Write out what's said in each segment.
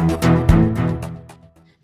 Thank you.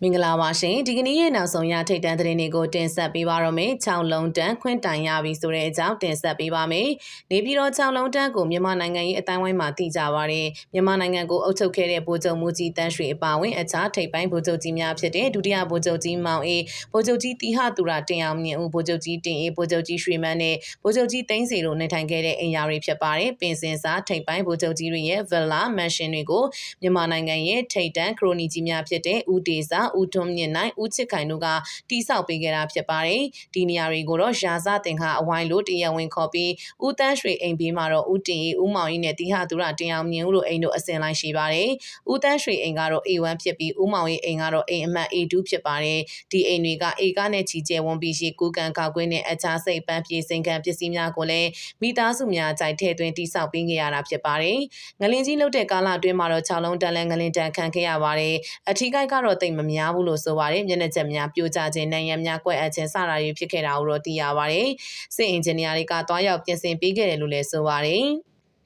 မင်္ဂလာပါရှင်ဒီကနေ့ရဲ့နောက်ဆုံးရထိတ်တန့်သတင်းတွေကိုတင်ဆက်ပေးပါရမယ်6လုံးတန်းခွင့်တိုင်ရပြီဆိုတဲ့အကြောင်းတင်ဆက်ပေးပါမယ်နေပြည်တော်6လုံးတန်းကိုမြန်မာနိုင်ငံရဲ့အတိုင်းဝိုင်းမှာတည်ကြပါတယ်မြန်မာနိုင်ငံကိုအုပ်ချုပ်ခဲ့တဲ့ဗိုလ်ချုပ်မှုကြီးတန်းရွှေအပါအဝင်အခြားထိပ်ပိုင်းဗိုလ်ချုပ်ကြီးများဖြစ်တဲ့ဒုတိယဗိုလ်ချုပ်ကြီးမောင်အေးဗိုလ်ချုပ်ကြီးတီဟသူရတင်အောင်မြင့်ဦးဗိုလ်ချုပ်ကြီးတင်အေးဗိုလ်ချုပ်ကြီးရွှေမန်းနဲ့ဗိုလ်ချုပ်ကြီးသိန်းစီတို့နေထိုင်ခဲ့တဲ့အိမ်ယာတွေဖြစ်ပါတယ်ပင်စင်စာထိပ်ပိုင်းဗိုလ်ချုပ်ကြီးတွေရဲ့ villa mansion တွေကိုမြန်မာနိုင်ငံရဲ့ထိပ်တန်းခရိုနီကြီးများဖြစ်တဲ့ဦးတေစာဦးထွန်းမြင့်နိုင်ဦးချစ်ခိုင်တို့ကတိစောက်ပေးခဲ့တာဖြစ်ပါတယ်ဒီနေရာတွေကိုတော့ရာဇတင်ဟာအဝိုင်းလို့တရားဝင်ခေါ်ပြီးဦးတန်းရွှေအိမ်ဘေးမှာတော့ဦးတင်ဦးမောင်ကြီးနဲ့တီဟာသူရတင်အောင်မြင့်ဦးတို့အိမ်တို့အစင်လိုက်ရှိပါတယ်ဦးတန်းရွှေအိမ်ကတော့ A1 ဖြစ်ပြီးဦးမောင်ကြီးအိမ်ကတော့အိမ်အမှတ် A2 ဖြစ်ပါတယ်ဒီအိမ်တွေကအေကနဲ့ချီကျဲဝန်းပြီးရှိကူကန်ကောက်ကွင်းနဲ့အခြားစိတ်ပန်းပြေစင်ခံပစ္စည်းများကိုလည်းမိသားစုများကြိုက်ထဲသွင်းတိစောက်ပေးခဲ့ရတာဖြစ်ပါတယ်ငလင်ကြီးလုတ်တဲ့ကာလအတွင်းမှာတော့6လုံးတန်လဲငလင်တန်ခံခဲ့ရပါတယ်အထီးကိုက်ကတော့တိတ်မများဘူးလို့ဆိုပါတယ်မျက်နှာချက်များပြိုကျခြင်းနိုင်ရန်များကွက်အပ်ခြင်းစတာတွေဖြစ်ခဲ့တာကိုတော့သိရပါတယ်စစ်အင်ဂျင်နီယာတွေကတွားရောက်ပြင်ဆင်ပေးခဲ့တယ်လို့လည်းဆိုပါတယ်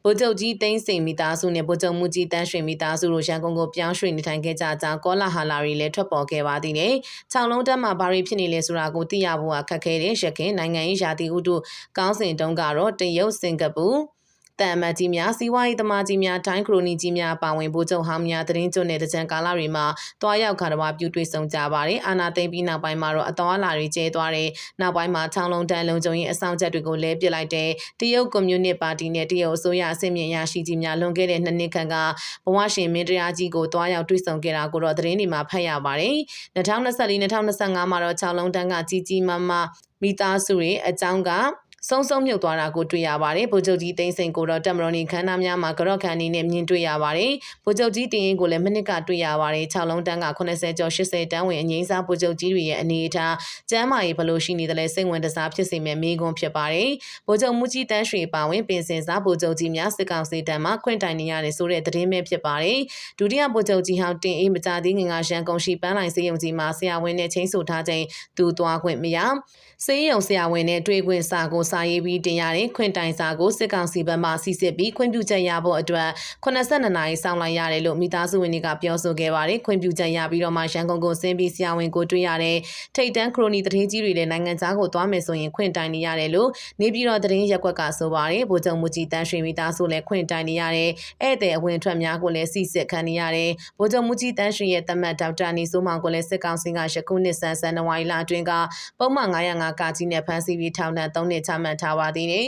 ဗိုလ်ချုပ်ကြီးသိန်းစိန်မိသားစုနဲ့ဗိုလ်ချုပ်မှုကြီးတန်းရွှေမိသားစုတို့ရန်ကုန်ကိုပြောင်းရွှေ့နေထိုင်ခဲ့ကြကြောင်းကောလာဟာလာတွေလည်းထွက်ပေါ်ခဲ့ပါသေးတယ်။၆လုံးတက်မှာဘာတွေဖြစ်နေလဲဆိုတာကိုသိရဖို့အခက်ခဲတဲ့ရခင်နိုင်ငံရေးရာသီဥတုကောင်းစဉ်တုန်းကတော့တရုတ်စင်ကာပူ တန်အမတ်ကြီးများစီးပွားရေးသမားကြီးများတိုင်းခရိုနီကြီးများပါဝင်ဗိုလ်ချုပ်ဟောင်းများတရင်ကျွတ်တဲ့တကြံကာလတွေမှာတွားရောက်ခါတော်ပြုတွေ့ဆုံကြပါတယ်အာနာသိမ့်ပြီးနောက်ပိုင်းမှာတော့အတော်အလာတွေကျဲသွားတယ်နောက်ပိုင်းမှာချောင်းလုံးတန်းလုံးကျုံရင်အဆောင်ချက်တွေကိုလဲပစ်လိုက်တယ်တရုတ်ကွန်မြူနစ်ပါတီနဲ့တရုတ်အစိုးရအစင်မြင့်ရရှိကြီးများလွန်ခဲ့တဲ့နှစ်နှစ်ခန့်ကဘဝရှင်မင်းတရားကြီးကိုတွားရောက်တွေ့ဆုံခဲ့တာကိုတော့သတင်းတွေမှာဖတ်ရပါတယ်2024-2025မှာတော့ချောင်းလုံးတန်းကကြီးကြီးမားမားမိသားစုတွေအကြောင်းက စုံစုံမြုပ်သွားတာကိုတွေ့ရပါတယ်ဗိုလ်ချုပ်ကြီးသိန်းစိန်ကိုတော့တက်မတော်နေခန်းသားများမှာကြော့ခန်းနေနဲ့မြင်တွေ့ရပါတယ်ဗိုလ်ချုပ်ကြီးတင်ရင်ကိုလည်းမနစ်ကတွေ့ရပါတယ်6လုံးတန်းက80ကျော်80တန်းဝင်အငိမ့်စားဗိုလ်ချုပ်ကြီးတွေရဲ့အနေအထားကျမ်းမာရေးဘလို့ရှိနေတယ်လဲစိတ်ဝင်တစားဖြစ်စေမဲ့မိကွန်းဖြစ်ပါတယ်ဗိုလ်ချုပ်မူကြီးတန်းရွှေပါဝင်ပင်စင်စားဗိုလ်ချုပ်ကြီးများစစ်ကောင်စီတန်းမှာခွင့်တိုင်နေရတယ်ဆိုတဲ့သတင်းပဲဖြစ်ပါတယ်ဒုတိယဗိုလ်ချုပ်ကြီးဟောင်းတင်အေးမကြသေးငင်ကရန်ကုန်ရှိပန်းလိုင်စေယုံကြီးမှာဆရာဝန်နဲ့ချင်းဆိုထားချိန်သူသွားခွင့်မရစေယုံဆရာဝန်နဲ့တွေ့ခွင့်စာကိုစာရေးပြီးတင်ရတဲ့ခွင့်တိုင်စာကိုစစ်ကောင်စီဘက်မှစီစစ်ပြီးခွင့်ပြုချက်ရဖို့အတွက်82နာရီစောင့်လိုက်ရတယ်လို့မိသားစုဝင်တွေကပြောဆိုခဲ့ပါတယ်ခွင့်ပြုချက်ရပြီးတော့မှရန်ကုန်ကိုဆင်းပြီးဆရာဝန်ကိုတွေ့ရတဲ့ထိတ်တန်းခရိုနီတထေးကြီးတွေလည်းနိုင်ငံသားကိုသွားမယ်ဆိုရင်ခွင့်တိုင်နေရတယ်လို့နေပြည်တော်သတင်းရက်ကွက်ကဆိုပါတယ်ဗိုလ်ချုပ်မူကြီးတန်းရွှေမိသားစုလည်းခွင့်တိုင်နေရတယ်ဧည့်သည်အဝင်ထွက်များကိုလည်းစီစစ်ခံနေရတယ်ဗိုလ်ချုပ်မူကြီးတန်းရွှေရဲ့တမတ်ဒေါက်တာနေစိုးမောင်ကိုလည်းစစ်ကောင်စီကယခုနှစ်ဆန်းဇန်နဝါရီလအတွင်းကပုံမှန်905ကကြီးနဲ့ဖမ်းဆီးပြီးထောင်ဒဏ်3နှစ်ချမှတ်ထားပါသေးတယ်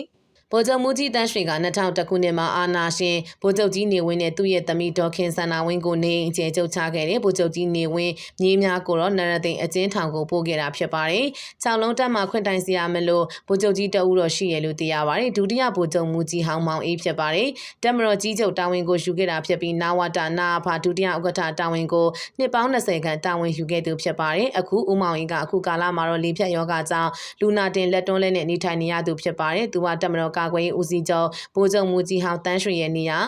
ဗိုလ်ချုပ်မူကြီးတန်းရွှေက2000ခုနှစ်မှာအာနာရှင်ဗိုလ်ချုပ်ကြီးနေဝင်းနဲ့သူ့ရဲ့သမီးဒေါခင်စန္နာဝင်းကိုနေအကျယ်ချုပ်ချခဲ့တဲ့ဗိုလ်ချုပ်ကြီးနေဝင်းမြေးများကိုတော့နရသိန်အကျဉ်းထောင်ကိုပို့ခဲ့တာဖြစ်ပါတယ်။၆လုံးတက်မှခွင့်တိုင်စရာမလို့ဗိုလ်ချုပ်ကြီးတအူးတော့ရှိရလို့သိရပါတယ်။ဒုတိယဗိုလ်ချုပ်မူကြီးဟောင်းမောင်အေးဖြစ်ပါတယ်။တက်မတော်ကြီးချုပ်တာဝန်ကိုယူခဲ့တာဖြစ်ပြီးနာဝတာနာဖာဒုတိယဥက္ကဋ္ဌတာဝန်ကိုနှစ်ပေါင်း20ခန့်တာဝန်ယူခဲ့သူဖြစ်ပါတယ်။အခုဦးမောင်အေးကအခုကာလမှာတော့လေဖြတ်ယောဂကြောင့်လူနာတင်လက်တွန်းလက်နဲ့နေထိုင်နေရသူဖြစ်ပါတယ်။သူကတက်မတော်ကာကွယ်ရေးဦးစီးချုပ်ဗိုလ်ချုပ်မူကြီးဟောင်းတန်းရွှေရဲ့နေရာ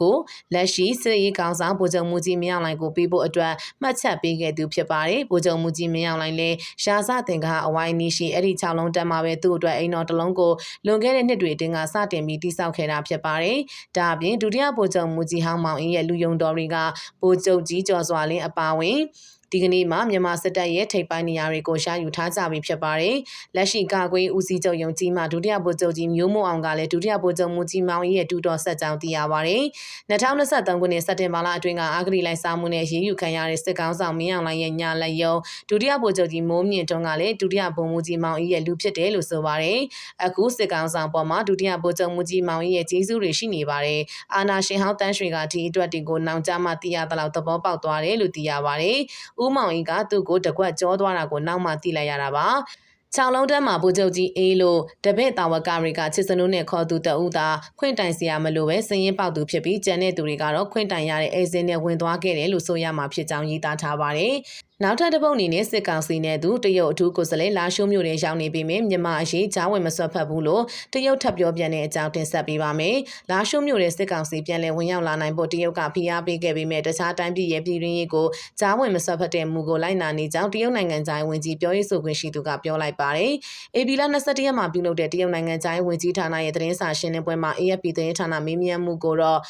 ကိုလက်ရှိစစ်ရေးကောင်ဆောင်ဗိုလ်ချုပ်မူကြီးမင်းအောင်လှိုင်ကိုပေးဖို့အတွက်မှတ်ချက်ပေးခဲ့သူဖြစ်ပါတယ်ဗိုလ်ချုပ်မူကြီးမင်းအောင်လှိုင်လည်းရှားစတင်ကအဝိုင်းနီးရှိအဲ့ဒီ6လုံးတက်မှာပဲသူ့အတွက်အိမ်တော်တစ်လုံးကိုလွန်ခဲ့တဲ့နှစ်တွေတင်ကစတင်ပြီးတိစောက်ခဲ့တာဖြစ်ပါတယ်ဒါအပြင်ဒုတိယဗိုလ်ချုပ်မူကြီးဟောင်းမောင်အင်းရဲ့လူယုံတော်တွေကဗိုလ်ချုပ်ကြီးကျော်စွာလင်းအပါဝင် ဒီကနေ့မှာမြန်မာစစ်တပ်ရဲ့ထိပ်ပိုင်းနေရာတွေကိုရှာယူထားကြပြီဖြစ်ပါတယ်။လက်ရှိကာကွယ်ဦးစီးချုပ်ယုံကြီးမှဒုတိယဗိုလ်ချုပ်ကြီးမျိုးမအောင်ကလည်းဒုတိယဗိုလ်ချုပ်မူကြီးမောင်ရဲ့တူတော်ဆက်ကြောင်းသိရပါတယ်။2023ခုနှစ်စက်တင်ဘာလအတွင်းကအာဂရီလိုက်စားမှုနဲ့ရေးယူခံရတဲ့စစ်ကောင်ဆောင်မင်းအောင်လှိုင်ရဲ့ညာလက်ယုံဒုတိယဗိုလ်ချုပ်ကြီးမိုးမြင့်တုံးကလည်းဒုတိယဗိုလ်မှူးကြီးမောင်ရဲ့လူဖြစ်တယ်လို့ဆိုပါတယ်။အခုစစ်ကောင်ဆောင်ပေါ်မှာဒုတိယဗိုလ်ချုပ်မူကြီးမောင်ရဲ့ကျေးဇူးတွေရှိနေပါတယ်။အာနာရှင်ဟောင်းတန်းရွှေကဒီအတွက်တွေကိုနောင်ကြမှသိရသလောက်သဘောပေါက်သွားတယ်လို့သိရပါတယ်။ဦးမောင်ကြီးကသူ့ကိုတကွက်ကြောသွားတာကိုနောက်မှသိလိုက်ရတာပါချောင်းလုံးတန်းမှာဗိုလ်ချုပ်ကြီးအေးလို့တပည့်တာဝကတွေကချစ်စနုနဲ့ခေါ်သူတဦးသာခွင့်တိုင်စရာမလိုပဲစည်ရင်ပေါက်သူဖြစ်ပြီးကျန်တဲ့သူတွေကတော့ခွင့်တိုင်ရတဲ့အေစင်းနဲ့ဝင်သွားခဲ့တယ်လို့ဆိုရမှာဖြစ်ကြောင်းရေးသားထားပါတယ်နောက်ထပ်တစ်ပုတ်အနေနဲ့စစ်ကောင်စီနဲ့သူတရုတ်အထူးကိုယ်စားလှယ်လာရှိုးမျိုးတွေရောက်နေပြီးမြမြန်မာအရေးကြားဝင်မဆွတ်ဖက်ဘူးလို့တရုတ်ထပ်ပြောပြန်တဲ့အကြောင်းတင်ဆက်ပေးပါမယ်။လာရှိုးမျိုးတွေစစ်ကောင်စီပြန်လည်ဝင်ရောက်လာနိုင်ဖို့တရုတ်ကဖိအားပေးခဲ့ပြီးမြဲတခြားတိုင်းပြည်ရဲ့ပြည်တွင်းရေးကိုကြားဝင်မဆွတ်ဖက်တဲ့မူကိုလိုက်နာနေကြောင်းတရုတ်နိုင်ငံသားဝင်ကြီးပြောရေးဆိုခွင့်ရှိသူကပြောလိုက်ပါတယ်။ AB လ21ရက်မှာပြုလုပ်တဲ့တရုတ်နိုင်ငံသားဝင်ကြီးဌာနရဲ့သတင်းစာရှင်းလင်းပွဲမှာ AFP သတင်းဌာနမေးမြန်းမှုကိုတော့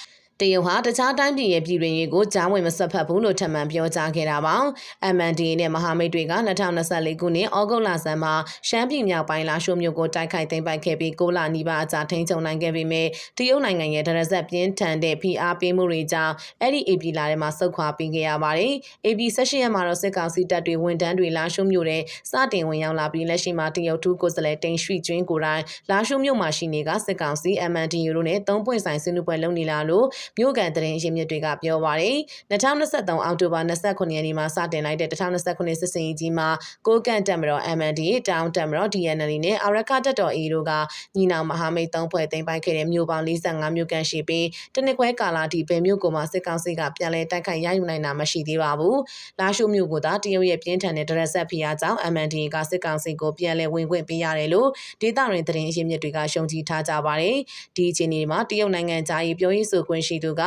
တရုတ်ဟာတခြားတိုင်းပြည်ရဲ့ပြည်တွင်းရေးကိုကြားဝင်မဆက်ဖက်ဘူးလို့ထပ်မံပြောကြားခဲ့တာပါ။ MNDA နဲ့မဟာမိတ်တွေက2024ခုနှစ်ဩဂုတ်လဆန်းမှာရှမ်းပြည်မြောက်ပိုင်းလာရှိုးမြို့ကိုတိုက်ခိုက်သိမ်းပိုက်ခဲ့ပြီး6လနီးပါးအကြာထိန်းချုပ်နိုင်ခဲ့ပေမဲ့တရုတ်နိုင်ငံရဲ့ဒရဇက်ပြင်းထန်တဲ့ဖိအားပေးမှုတွေကြောင့်အဲ့ဒီ AP လာထဲမှာစုခွာပြီးခဲ့ရပါတယ်။ AP 18ရက်မှာတော့စစ်ကောင်စီတပ်တွေဝန်တန်းတွေလာရှိုးမြို့ထဲစတင်ဝင်ရောက်လာပြီးလက်ရှိမှာတရုတ်ထူးကိုယ်စားလှယ်တိန်ရွှေကျွင်းကိုယ်တိုင်လာရှိုးမြို့မှာရှိနေကစစ်ကောင်စီ MNDA တို့နဲ့သုံးပွင့်ဆိုင်ဆွေးနွေးပွဲလုပ်နေလာလို့မြို့ကန်တရင်ရင်းမြစ်တွေကပြောပါရယ်2023အောက်တိုဘာ29ရက်နေ့မှာစတင်လိုက်တဲ့2029စစ်စင်ကြီးမှာကိုကန့်တက်မတော် MNDA တောင်တက်မတော် DNL နဲ့အာရခတက်တော် A တို့ကညီနောင်မဟာမိတ်သုံးဖွဲ့သိမ်းပိုက်ခဲ့တဲ့မြို့ပေါင်း45မြို့ကန်ရှိပြီးတနစ်ခွဲကာလာတီဘယ်မြို့ကိုမှစစ်ကောင်စီကပြန်လည်တိုက်ခိုက်ရယူနိုင်တာမရှိသေးပါဘူး။လာရှိုးမြို့ကသာတရုတ်ရဲ့ပြင်းထန်တဲ့ဒရက်ဆက်ဖိအားကြောင့် MNDA ကစစ်ကောင်စီကိုပြန်လည်ဝင်ခွင့်ပေးရတယ်လို့ဒေသတွင်သတင်းအရင်းမြစ်တွေကရှုံချထားကြပါတယ်။ဒီအခြေအနေမှာတရုတ်နိုင်ငံသားရေးပြောရေးဆိုခွင့်ရှိသူက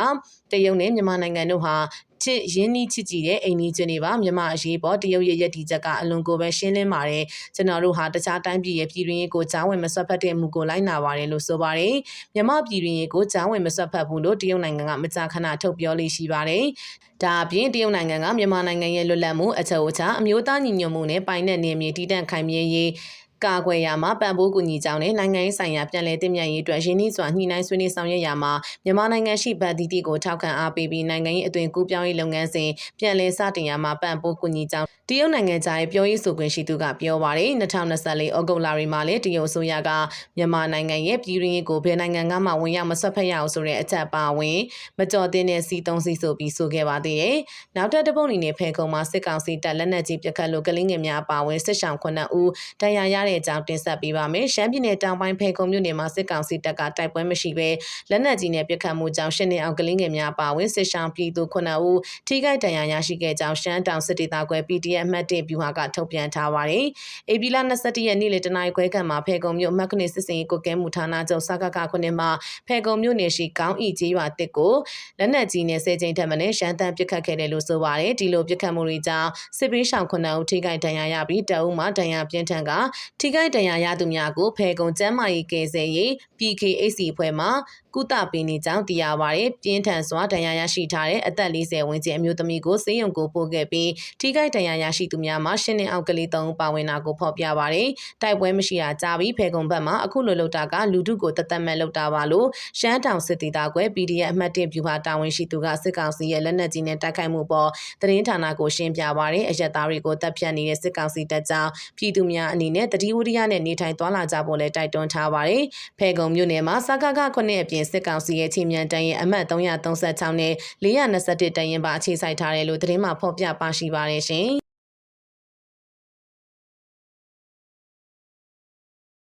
တရုတ်နဲ့မြန်မာနိုင်ငံတို့ဟာချစ်ရင်းနှီးချစ်ကြည်တဲ့အိမ်နီးချင်းတွေပါမြန်မာအရေးပေါ်တရုတ်ရဲ့ရည်တည်ချက်ကအလွန်ကိုပဲရှင်းလင်းပါတယ်ကျွန်တော်တို့ဟာတခြားတိုင်းပြည်ရဲ့ပြည်တွင်းရေးကိုကြားဝင်မဆွတ်ဖက်တဲ့မှုကိုလိုက်နာပါတယ်လို့ဆိုပါတယ်မြန်မာပြည်တွင်းရေးကိုကြားဝင်မဆွတ်ဖက်ဘူးလို့တရုတ်နိုင်ငံကမကြာခဏထုတ်ပြောလေးရှိပါတယ်ဒါအပြင်တရုတ်နိုင်ငံကမြန်မာနိုင်ငံရဲ့လွတ်လပ်မှုအချက်အချာအမျိုးသားညီညွတ်မှုနဲ့ပိုင်တဲ့နေမြေတည်တံ့ခိုင်မြဲရေး ကာကွယ်ရာမှာပံ့ပိုးကူညီကြောင်းနဲ့နိုင်ငံရေးဆိုင်ရာပြည်내တည်မြဲရေးအတွက်ရင်းနှီးစွာညှိနှိုင်းဆွေးနွေးဆောင်ရွက်ရာမှာမြန်မာနိုင်ငံရှိဗတ်တီတီကိုထောက်ခံအားပေးပြီးနိုင်ငံရေးအသွင်ကူးပြောင်းရေးလုပ်ငန်းစဉ်ပြည်내စတင်ရာမှာပံ့ပိုးကူညီကြောင်းတရုတ်နိုင်ငံသားရဲ့ပြောရေးဆိုခွင့်ရှိသူကပြောပါတယ်2024ဩဂုတ်လရီမှာလည်းတရုတ်အစိုးရကမြန်မာနိုင်ငံရဲ့ပြည်တွင်းရေးကိုဘယ်နိုင်ငံကမှဝင်ရောက်မဆွတ်ဖက်ရအောင်ဆိုတဲ့အချက်ပါဝင်မကြော်တင်တဲ့စီသုံးစီဆိုပြီးဆိုခဲ့ပါသေးတယ်။နောက်ထပ်တစ်ပုတ်အနေနဲ့ဖဲခုံမှာစစ်ကောင်စီတပ်လက်နက်ကြီးပစ်ခတ်လို့ကလင်းငယ်များအပါဝင်စစ်ဆောင်9ဦးတရားရတဲ့အကြောင်းတင်ဆက်ပေးပါမယ်။ရှမ်းပြည်နယ်တောင်ပိုင်းဖဲခုံမြို့နယ်မှာစစ်ကောင်စီတပ်ကတိုက်ပွဲမရှိဘဲလက်နက်ကြီးနဲ့ပစ်ခတ်မှုကြောင့်ရှစ်နှစ်အောင်ကလင်းငယ်များအပါဝင်စစ်ဆောင်ပြည်သူ9ဦးထိခိုက်ဒဏ်ရာရရှိခဲ့ကြောင်းရှမ်းတောင်စစ်ဒေသကွယ် PDF အမှတ်1ဗျူဟာကထုတ်ပြန်ထားပါတယ်။ AB လ22ရက်နေ့လေတနင်္လာခွဲခန့်မှာဖဲခုံမြို့အမှတ်9စစ်စင်ကိုကဲမှုဌာနချုပ်စကကခုနှစ်မှာဖဲခုံမြို့နယ်ရှိကောင်းဤကျေးရွာတစ်ကိုလက်နက်ကြီးနဲ့ဆဲချိန်ထက်မနည်းရှမ်းတမ်းပစ်ခတ်ခဲ့တယ်လို့ဆိုပါတယ်။ဒီလိုပစ်ခတ်မှုတွေကြောင့်စစ်ပေးရှောင်9ဦးထိခိုက်ဒဏ်ရာရပြီးတအုပ်မှဒဏ်ရာပြင်းထန်ကထိခိုက်ဒဏ်ရာရသူများကိုဖဲခုံကျမ်းမာရေးကယ်ဆယ်ရေး PKAC အဖွဲ့မှကုသပေးနေကြောင်းသိရပါတယ်။ပြင်းထန်စွာဒဏ်ရာရရှိထားတဲ့အသက်40ဝန်းကျင်အမျိုးသမီးကိုစေယုံကိုပို့ခဲ့ပြီးထိခိုက်ဒဏ်ရာရရှိသူများမှာရှင်းနေအောက်ကလေး3ဦးပါဝင်တာကိုဖော်ပြပါတယ်။တိုက်ပွဲမရှိတာကြားပြီးဖေကုံဘက်မှာအခုလိုလုပ်တာကလူထုကိုတသက်မဲ့လုပ်တာပါလို့ရှမ်းတောင်စစ်တီသားကွယ် PDF အမှတ်1ဗျူဟာတာဝန်ရှိသူကစစ်ကောင်စီရဲ့လက်နက်ကြီးနဲ့တိုက်ခိုက်မှုပေါ်သတင်းဌာနကိုရှင်းပြပါတယ်။အရက်သားတွေကိုတပ်ဖြတ်နေတဲ့စစ်ကောင်စီတပ်ကြောင့်ပြည်သူများအနေနဲ့တတိဝရိယနဲ့နေထိုင်သွားလာကြဖို့လည်းတိုက်တွန်းထားပါတယ်။ဖေကုံမြို့နယ်မှာစကကခုနှစ်အပြင်စစ်ကောင်စီရဲ့ချင်းမြန်တန်ရင်အမှတ်336နဲ့421တန်ရင်ပါအခြေစိုက်ထားတယ်လို့သတင်းမှဖော်ပြပါရှိပါတယ်ရှင်။